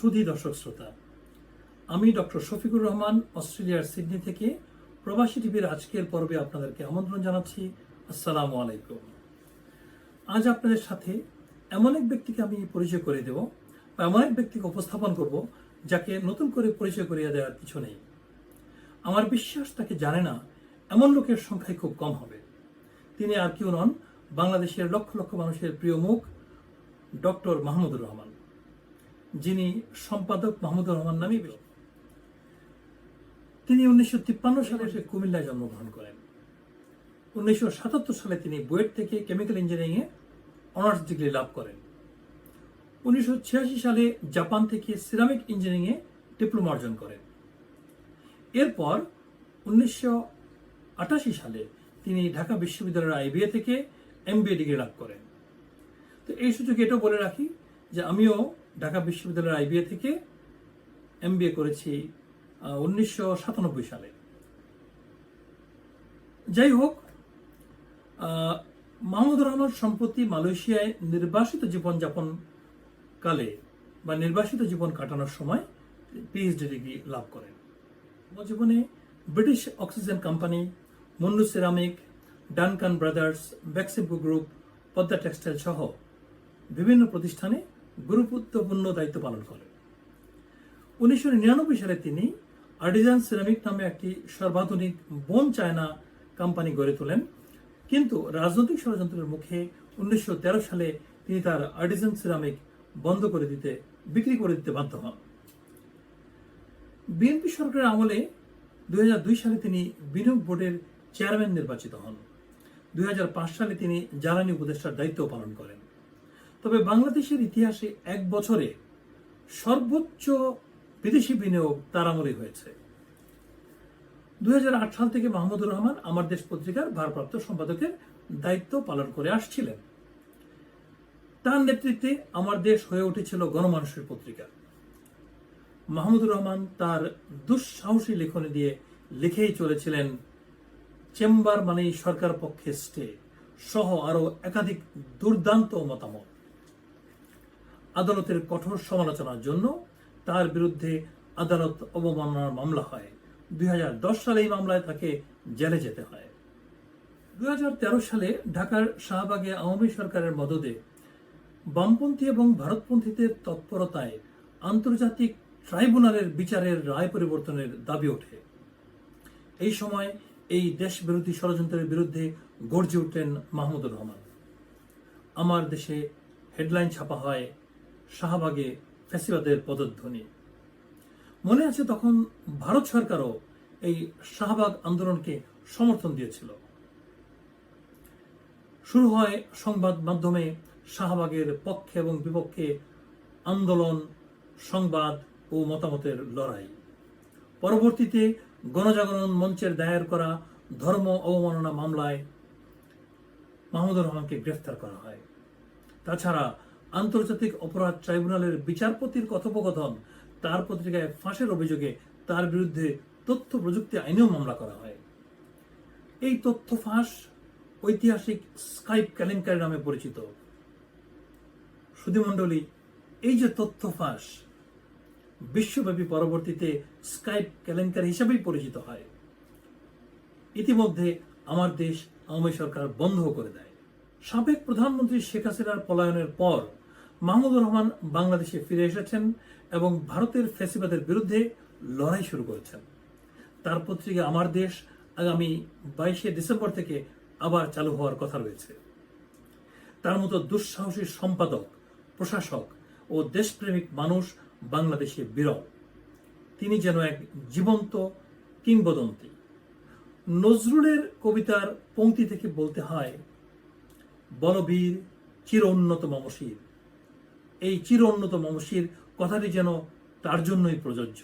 সুধী দর্শক শ্রোতা। আমি ডক্টর শফিকুর রহমান, অস্ট্রেলিয়ার সিডনি থেকে। প্রবাসী টিভির আজকের পর্বে আপনাদেরকে আমন্ত্রণ জানাচ্ছি। আসসালামু আলাইকুম। আজ আপনাদের সাথে এমন এক ব্যক্তিকে আমি পরিচয় করে দেব বা এমন এক ব্যক্তিকে উপস্থাপন করব যাকে নতুন করে পরিচয় করিয়ে দেওয়ার কিছু নেই। আমার বিশ্বাস তাকে জানে না, এমন লোকের সংখ্যাই খুব কম হবে। তিনি আর কেউ নন বাংলাদেশের লক্ষ লক্ষ মানুষের প্রিয় মুখ ডক্টর মাহমুদুর রহমান। যিনি সম্পাদক মাহমুদুর রহমান বেশি তিনি উনিশশো তিপ্পান্ন সালে এসে কুমিল্লায় জন্মগ্রহণ করেন। উনিশশো সাতাত্তর সালে তিনি বুয়েট থেকে কেমিক্যাল ইঞ্জিনিয়ারিংয়ে অনার্স ডিগ্রি লাভ করেন। উনিশশো ছিয়াশি সালে জাপান থেকে সিরামিক ইঞ্জিনিয়ারিংয়ে ডিপ্লোমা অর্জন করেন। এরপর উনিশশো আটাশি সালে তিনি ঢাকা বিশ্ববিদ্যালয়ের আইবিএ থেকে এমবিএ ডিগ্রি লাভ করেন। তো এই সুযোগে এটাও বলে রাখি যে আমিও ঢাকা বিশ্ববিদ্যালয়ের আইবিএ থেকে এমবিএ করেছি উনিশশো সাতানব্বই সালে। যাই হোক মাহমুদুর রহমান সম্প্রতি মালয়েশিয়ায় নির্বাসিত জীবনযাপন কালে বা নির্বাসিত জীবন কাটানোর সময় পিএইচডি ডিগ্রি লাভ করেন। জীবনে ব্রিটিশ অক্সিজেন কোম্পানি মুন্ডু ceramic, Duncan brothers ব্যাক্সিপো group, Padma textile সহ বিভিন্ন প্রতিষ্ঠানে গুরুত্বপূর্ণ দায়িত্ব পালন করেন। উনিশশো নিরানব্বই সালে তিনি আর্টিজান সিরামিক নামে একটি সর্বাধুনিক বোন চায়না কোম্পানি গড়ে তোলেন। কিন্তু রাজনৈতিক ষড়যন্ত্রের মুখে উনিশশো তেরো সালে তিনি তার আর্টিজান সিরামিক বন্ধ করে দিতে, বিক্রি করে দিতে বাধ্য হন। বিএনপি সরকারের আমলে দুই হাজার দুই সালে তিনি বিনিয়োগ বোর্ডের চেয়ারম্যান নির্বাচিত হন। দুই হাজার পাঁচ সালে তিনি জ্বালানি উপদেষ্টার দায়িত্ব পালন করেন। তবে বাংলাদেশের ইতিহাসে এক বছরে সর্বোচ্চ বিদেশি বিনিয়োগ তার আমলে হয়েছে। দুই হাজার আট সাল থেকে মাহমুদুর রহমান আমার দেশ পত্রিকার ভারপ্রাপ্ত সম্পাদকের দায়িত্ব পালন করে আসছিলেন। তার নেতৃত্বে আমার দেশ হয়ে উঠেছিল গণমানুষের পত্রিকা। মাহমুদুর রহমান তার দুঃসাহসী লেখনী দিয়ে লিখেই চলেছিলেন, চেম্বার মানেই সরকার পক্ষে স্টে, সহ আরও একাধিক দুর্দান্ত মতামত। আদালতের কঠোর সমালোচনার জন্য তার বিরুদ্ধে আদালত অবমাননার মামলা হয়। দুই হাজার দশ সালে এই মামলায় তাকে জেলে যেতে হয়। দুই হাজার তেরো সালে ঢাকার শাহবাগে আওয়ামী সরকারের মদদে বামপন্থী এবং ভারতপন্থীদের তৎপরতায় আন্তর্জাতিক ট্রাইব্যুনালের বিচারের রায় পরিবর্তনের দাবি ওঠে। এই সময় এই দেশ বিরোধী ষড়যন্ত্রের বিরুদ্ধে গর্জে উঠলেন মাহমুদুর রহমান। আমার দেশে হেডলাইন ছাপা হয় শাহবাগে ফ্যাসিবাদের পদধ্বনি। মনে আছে তখন ভারত সরকারও এই শাহবাগ আন্দোলনকে সমর্থন দিয়েছিল। শুরু হয় সংবাদ মাধ্যমে শাহবাগের পক্ষে এবং বিপক্ষে আন্দোলন, সংবাদ ও মতামতের লড়াই। পরবর্তীতে গণজাগরণ মঞ্চের দায়ের করা ধর্ম অবমাননা মামলায় মাহমুদুর রহমানকে গ্রেফতার করা হয়। তাছাড়া আন্তর্জাতিক অপরাধ ট্রাইব্যুনালের বিচারপতির কথোপকথন, তার পত্রিকায় ফাঁসের অভিযোগে তার বিরুদ্ধে তথ্য প্রযুক্তি আইনেও মামলা করা হয়। এই তথ্য ফাঁস ঐতিহাসিক স্কাইপ কেলেঙ্কারি নামে পরিচিত। সুধীমণ্ডলী, এই যে তথ্য ফাঁস বিশ্বব্যাপী পরবর্তীতে স্কাইপ কেলেঙ্কারি হিসাবেই পরিচিত হয়। ইতিমধ্যে আমার দেশ আওয়ামী সরকার বন্ধ করে দেয়। সাবেক প্রধানমন্ত্রী শেখ হাসিনার পলায়নের পর মাহমুদুর রহমান বাংলাদেশে ফিরে এসেছেন এবং ভারতের ফেসিবাদের বিরুদ্ধে লড়াই শুরু করেছেন। তার পত্রিকা আমার দেশ আগামী বাইশে ডিসেম্বর থেকে আবার চালু হওয়ার কথা রয়েছে। তার মতো দুঃসাহসী সম্পাদক, প্রশাসক ও দেশপ্রেমিক মানুষ বাংলাদেশে বিরল। তিনি যেন এক জীবন্ত কিংবদন্তি। নজরুলের কবিতার পংক্তি থেকে বলতে হয়, বলবীর চির উন্নত মমশির এই চির উন্নত মমসির কথাটি যেন তার জন্যই প্রযোজ্য।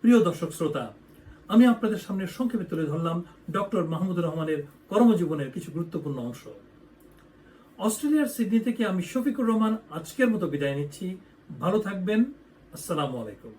প্রিয় দর্শক শ্রোতা, আমি আপনাদের সামনে সংক্ষেপে তুলে ধরলাম ডক্টর মাহমুদুর রহমানের কর্মজীবনের কিছু গুরুত্বপূর্ণ অংশ। অস্ট্রেলিয়ার সিডনি থেকে আমি শফিকুর রহমান আজকের মতো বিদায় নিচ্ছি। ভালো থাকবেন। আসসালামু আলাইকুম।